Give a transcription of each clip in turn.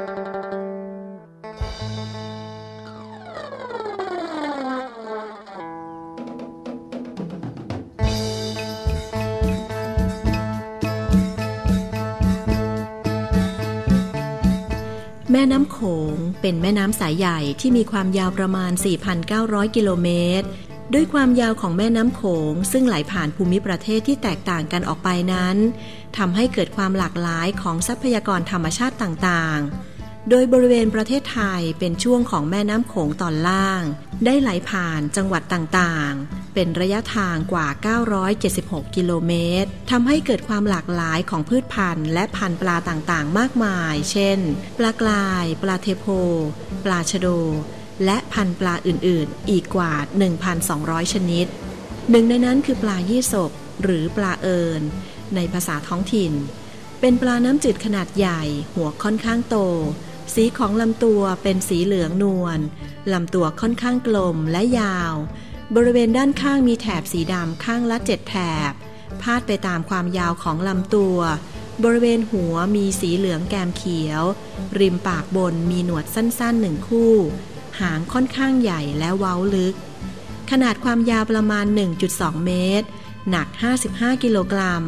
แม่น้ำโขงเป็นแม่น้ำสายใหญ่ที่มีความยาวประมาณ 4,900 กิโลเมตร ด้วยความยาวของแม่น้ำโขง ซึ่งไหลผ่านภูมิประเทศที่แตกต่างกันออกไปนั้นทำให้เกิดความหลากหลายของทรัพยากรธรรมชาติต่างๆ โดยบริเวณประเทศไทยเป็นช่วงของแม่น้ำโขงตอนล่าง ได้ไหลผ่านจังหวัดต่างๆ เป็นระยะทางกว่า 976 กิโลเมตรทำให้เกิดความหลากหลายของพืชพันธุ์ และพันธุ์ปลาต่างๆ มากมาย เช่น ปลากลาย ปลาเทโพ ปลาชะโด และพันธุ์ปลาอื่นๆ อีกกว่า 1,200 ชนิด หนึ่งในนั้นคือปลายี่สกหรือปลาเอินในภาษาท้องถิ่น เป็นปลาน้ำจืดขนาดใหญ่ หัวค่อนข้างโต สีของลำตัวเป็นสีเหลืองนวลลำตัวค่อนข้างกลมและยาว บริเวณด้านข้างมีแถบสีดำข้างละเจ็ดแถบ พาดไปตามความยาวของลำตัว บริเวณหัวมีสีเหลืองแกมเขียว ริมปากบนมีหนวดสั้นๆหนึ่งคู่ หางค่อนข้างใหญ่และเว้าลึก ขนาดความยาวประมาณ 1.2 เมตร หนัก 55 กิโลกรัม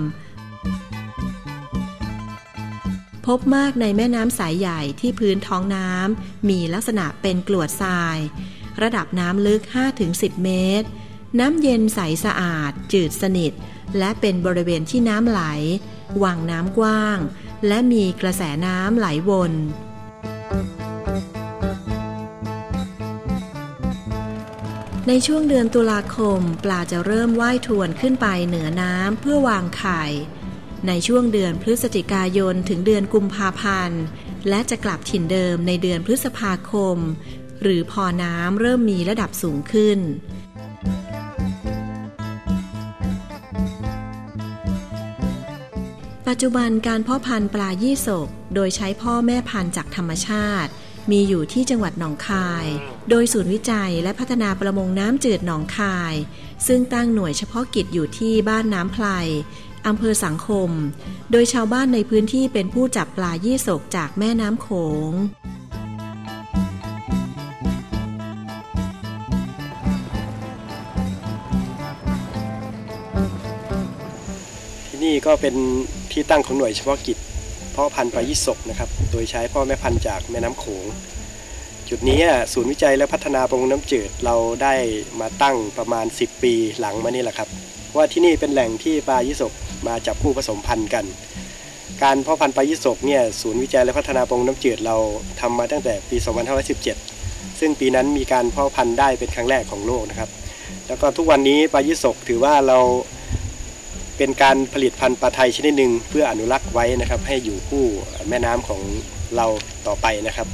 พบมากในแม่น้ำสายใหญ่ที่พื้นท้องน้ำมีลักษณะเป็นกรวดทราย ระดับน้ำลึก 5-10 เมตร น้ำเย็นใสสะอาด จืดสนิท และเป็นบริเวณที่น้ำไหลวังน้ำกว้าง และมีกระแสน้ำไหลวน ในช่วงเดือนตุลาคม ปลาจะเริ่มว่ายทวนขึ้นไปเหนือน้ำเพื่อวางไข่ ในช่วงเดือนพฤศจิกายนถึงเดือนกุมภาพันธ์ และจะกลับถิ่นเดิมในเดือนพฤษภาคม หรือพอน้ำเริ่มมีระดับสูงขึ้น ปัจจุบันการเพาะพันธุ์ปลายี่สก โดยใช้พ่อแม่พันธุ์จากธรรมชาติ มีอยู่ที่จังหวัดหนองคาย โดยศูนย์วิจัยและพัฒนาประมงน้ำจืดหนองคาย ซึ่งตั้งหน่วยเฉพาะกิจอยู่ที่บ้านน้ำพลาย อำเภอสังคม โดยชาวบ้านในพื้นที่เป็นผู้จับปลายี่สกจากแม่น้ำโขง ที่นี่ก็เป็นที่ตั้งของหน่วยเฉพาะกิจเพาะพันธุ์ปลายี่สกนะครับ โดยใช้พ่อแม่พันธุ์จากแม่น้ำโขง จุดนี้ศูนย์วิจัยและพัฒนาประมงน้ำจืดเราได้มาตั้งประมาณ 10 ปีหลังมานี่แหละครับว่าที่นี่เป็นแหล่งที่ปลายี่สก มาจับคู่ผสมพันธุ์กัน การเพาะพันธุ์ปลายี่สกเนี่ยศูนย์วิจัยและพัฒนาปงน้ำจืดเราทำมาตั้งแต่ปี 2517 ซึ่งปีนั้นมีการเพาะพันธุ์ได้เป็นครั้งแรกของโลกนะครับ แล้วก็ทุกวันนี้ปลายี่สกถือว่าเราเป็นการผลิตพันธุ์ปลาไทยชนิดหนึ่งเพื่ออนุรักษ์ไว้นะครับ ให้อยู่คู่แม่น้ำของเราต่อไปนะครับ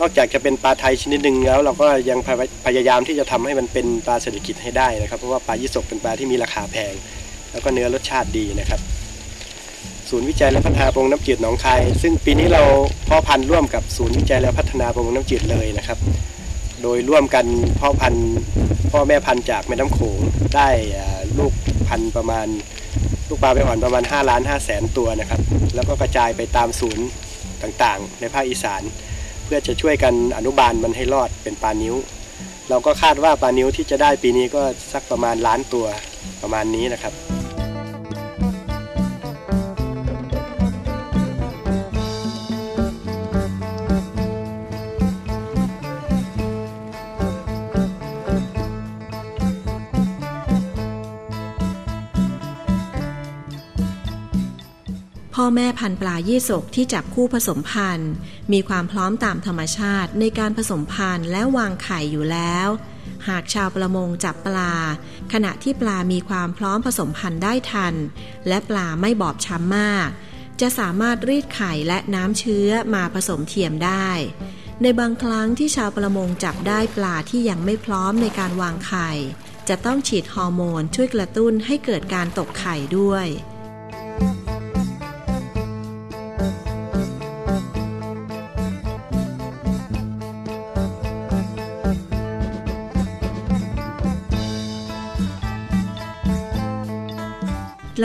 นอกจากจะเป็นปลาไทยชนิดหนึ่งแล้ว เราก็ยังพยายามที่จะทำให้มันเป็นปลาเศรษฐกิจให้ได้นะครับ เพราะว่าปลายี่สกเป็นปลาที่มีราคาแพง แล้วก็เนื้อรสชาติดีนะครับ ศูนย์วิจัยและพัฒนาปงน้ำจืดหนองคาย ซึ่งปีนี้เราพาะพันธุ์ร่วมกับศูนย์วิจัยและพัฒนาปงน้ำจืดเลยนะครับ โดยร่วมกันพาะพันธุ์พ่อแม่พันธุ์จากแม่น้ำโขงได้ลูกพันธุ์ประมาณลูกปลาไปอ่อนประมาณ5ล้าน5แสนตัวนะครับ แล้วก็กระจายไปตามศูนย์ต่างๆ ในภาคอีสาน เพื่อจะช่วยกันอนุบาลมันให้รอดเป็นปลานิ้ว เราก็คาดว่าปลานิ้วที่จะได้ปีนี้ก็สักประมาณล้านตัวประมาณนี้นะครับ พ่อแม่พันธุ์ปลายี่สกที่จับคู่ผสมพันธุ์ มีความพร้อมตามธรรมชาติในการผสมพันธุ์และวางไข่อยู่แล้ว หากชาวประมงจับปลา ขณะที่ปลามีความพร้อมผสมพันธุ์ได้ทัน และปลาไม่บอบช้ำมาก จะสามารถรีดไข่และน้ำเชื้อมาผสมเทียมได้ ในบางครั้งที่ชาวประมงจับได้ปลาที่ยังไม่พร้อมในการวางไข่ จะต้องฉีดฮอร์โมนช่วยกระตุ้นให้เกิดการตกไข่ด้วย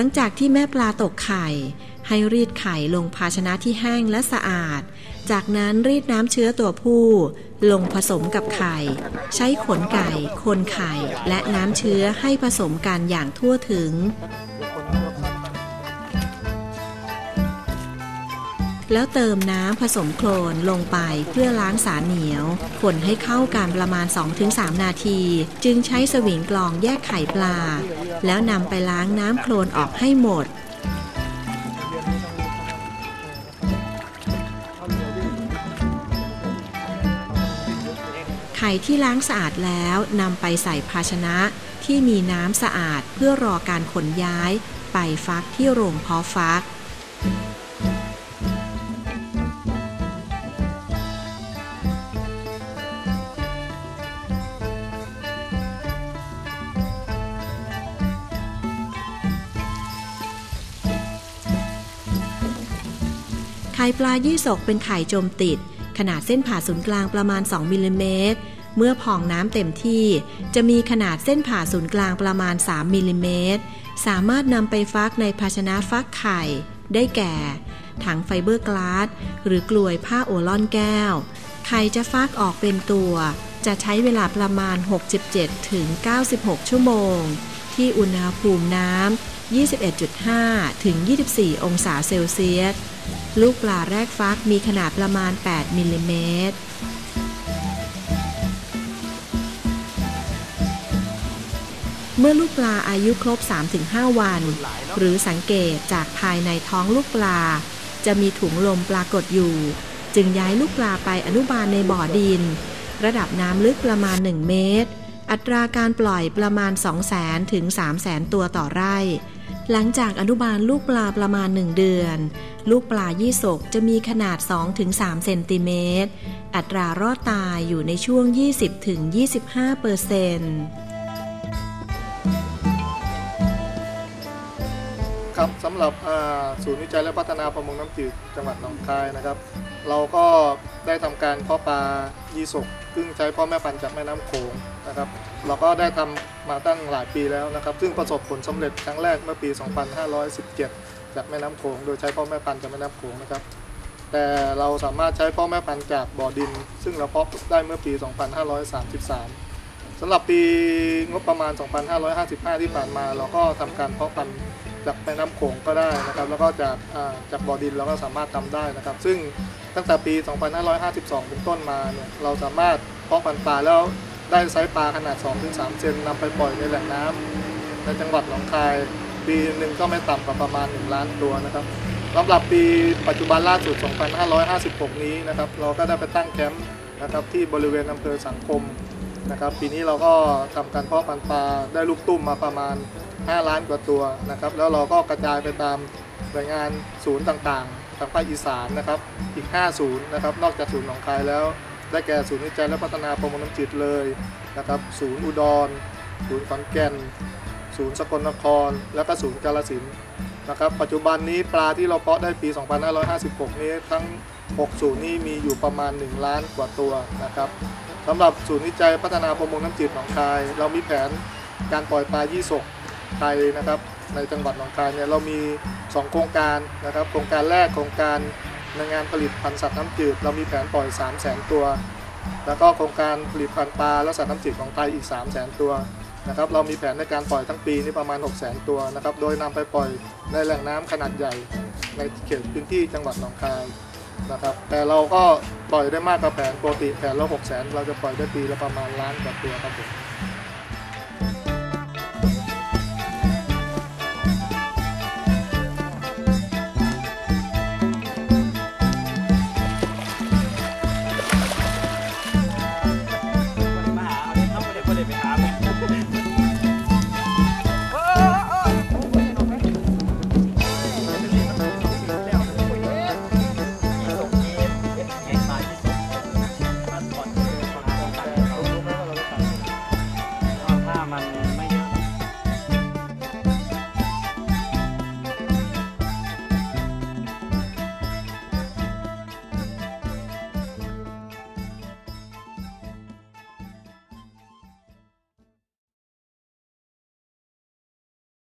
ลังจากที่แม่ปลาตกไข่ ให้รีดไข่ลงภาชนะที่แห้งและสะอาด จากนั้นรีดน้ำเชื้อตัวผู้ ลงผสมกับไข่ ใช้ขนไก่ คนไข่ และน้ำเชื้อให้ผสมกันอย่างทั่วถึง แล้วเติมน้ำผสมโคลนลงไปเพื่อล้างสารเหนียว คนให้เข้ากันประมาณ 2-3 นาที จึงใช้สวิงกรองแยกไข่ปลา แล้วนำไปล้างน้ำโคลนออกให้หมดไข่ที่ล้างสะอาดแล้วนำไปใส่ภาชนะที่มีน้ำสะอาดเพื่อรอการขนย้าย ไปฟักที่โรงเพาะฟัก ข่ปลายี่สกเป็นไข่จมติด ขนาดเส้นผ่าศูนย์กลางประมาณ 2มิลลิเมตร เมื่อพองน้ำเต็มที่ จะมีขนาดเส้นผ่าศูนย์กลางประมาณ 3มิลลิเมตร สามารถนำไปฟักในภาชนะฟักไข่ ได้แก่ ถังไฟเบอร์กลาส หรือกลวยผ้าโอลอนแก้ว ไข่จะฟักออกเป็นตัว จะใช้เวลาประมาณ 67 ถึง 96 ชั่วโมง ที่อุณหภูมิน้ำ21.5 ถึง 24 องศาเซลเซียส ลูกปลาแรกฟักมีขนาดประมาณ 8 มิลลิเมตร เมื่อลูกปลาอายุครบ 3-5 วัน หรือสังเกตจากภายในท้องลูกปลา จะมีถุงลมปรากฏอยู่ จึงย้ายลูกปลาไปอนุบาลในบ่อดิน ระดับน้ำลึกประมาณ 1 เมตร อัตราการปล่อยประมาณ 200,000 ถึง 300,000 ตัวต่อไร่ หลังจากอนุบาลลูกปลาประมาณ 1 เดือน ลูกปลายี่สกจะมีขนาด 2-3 เซนติเมตร อัตรารอดตายอยู่ในช่วง 20-25เปอร์เซ็นต์ครับสำหรับศูนย์วิจัยและพัฒนาประมงน้ำจืดจังหวัดหนองคายนะครับ เราก็ได้ทำการเพาะปลายีสกซึ่งใช้พ่อแม่พันธุ์จากแม่น้ำโขงนะครับ เราก็ได้ทำมาตั้งหลายปีแล้วนะครับ ซึ่งประสบผลสำเร็จครั้งแรกเมื่อปี 2517 จากแม่น้ำโขงโดยใช้พ่อแม่พันธุ์จากแม่น้ำโขงนะครับ แต่เราสามารถใช้พ่อแม่พันธุ์จากบ่อดิน ซึ่งเราเพาะได้เมื่อปี 2533สำหรับปีงบประมาณ 2555 ที่ผ่านมา เราก็ทำการเพาะพันธุ์จากแม่น้ำโขงก็ได้นะครับ แล้วก็จากจากบ่อดินเราก็สามารถทำได้นะครับ ซึ่ง ตั้งแต่ปี 2552 เป็นต้นมาเนี่ยเราสามารถเพาะพันธุ์ปลาแล้วได้ไซส์ปลาขนาด 2-3 เซนนำไปปล่อยในแหล่งน้ำในจังหวัดหนองคายปีหนึ่งก็ไม่ต่ำกว่าประมาณ 1 ล้านตัวนะครับสำหรับปีปัจจุบันล่าสุด 2556 นี้นะครับ เราก็ได้ไปตั้งแคมป์นะครับที่บริเวณอำเภอสังคมนะครับ ปีนี้เราก็ทำการเพาะพันธุ์ปลาได้ลูกตุ้มมาประมาณ 5 ล้านกว่าตัวนะครับ แล้วเราก็กระจายไปตามหน่วยงานศูนย์ต่างๆ ทางภาคอีสานนะครับ อีก 5 ศูนย์นะครับ นอกจากศูนย์หนองคายแล้ว ได้แก่ศูนย์วิจัยและพัฒนาประมงน้ำจืดเลยนะครับ ศูนย์อุดร ศูนย์ขอนแก่น ศูนย์สกลนคร และก็ศูนย์กาฬสินธุ์นะครับ ปัจจุบันนี้ปลาที่เราเพาะได้ปี 2556 นี้ทั้ง 6 ศูนย์นี้มีอยู่ประมาณ 1 ล้านกว่าตัวนะครับสำหรับศูนย์วิจัยพัฒนาประมงน้ำจืดหนองคาย เรามีแผนการปล่อยปลายี่สกไทยนะครับ ในจังหวัดหนองคายเนี่ยเรามี 2 โครงการนะครับ โครงการแรกโครงการในงานผลิตพันธุ์สัตว์น้ำจืด เรามีแผนปล่อย 3 0 0 0 0 0 ตัว แล้วก็โครงการผลิตพันธุ์ปลาและสัตว์น้ำจืดของไทยอีก 3 0 0 0 0 0 ตัวนะครับเรามีแผนในการปล่อยทั้งปีนี่ประมาณ 6 0 0 0 0 0 ตัวนะครับ โดยนำไปปล่อยในแหล่งน้ำขนาดใหญ่ในเขตพื้นที่จังหวัดหนองคายนะครับ แต่เราก็ปล่อยได้มากกว่าแผนปกติแผนละหกแสนเราจะปล่อยได้ปีละประมาณล้านกว่าตัวครับผม